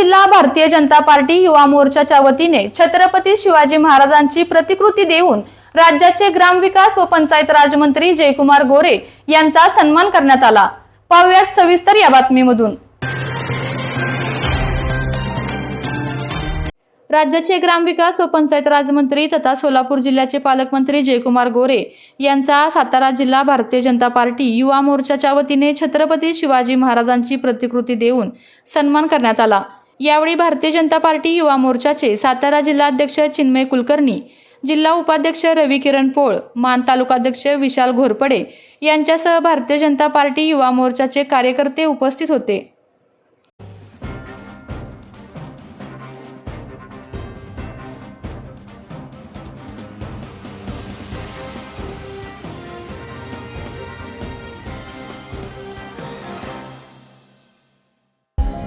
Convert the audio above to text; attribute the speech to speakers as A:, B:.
A: जिल्हा भारतीय जनता पार्टी युवा मोर्चाच्या वतीने छत्रपती शिवाजी महाराजांची प्रतिकृती देऊन राज्याचे ग्रामविकास व पंचायत राजमंत्री जयकुमार गोरे यांचा सन्मान करण्यात आला. पाहुयात सविस्तर या बातमीमधून. राज्याचे ग्रामविकास व पंचायत राजमंत्री तथा सोलापूर जिल्ह्याचे पालकमंत्री जयकुमार गोरे यांचा सातारा जिल्हा भारतीय जनता पार्टी युवा मोर्चाच्या वतीने छत्रपती शिवाजी महाराजांची प्रतिकृती देऊन सन्मान करण्यात आला. यावेळी भारतीय जनता पार्टी युवा मोर्चाचे सातारा जिल्हाध्यक्ष चिन्मय कुलकर्णी जिल्हा उपाध्यक्ष रवी किरण पोळ मान तालुकाध्यक्ष विशाल घोरपडे यांच्यासह भारतीय जनता पार्टी युवा मोर्चाचे कार्यकर्ते उपस्थित होते.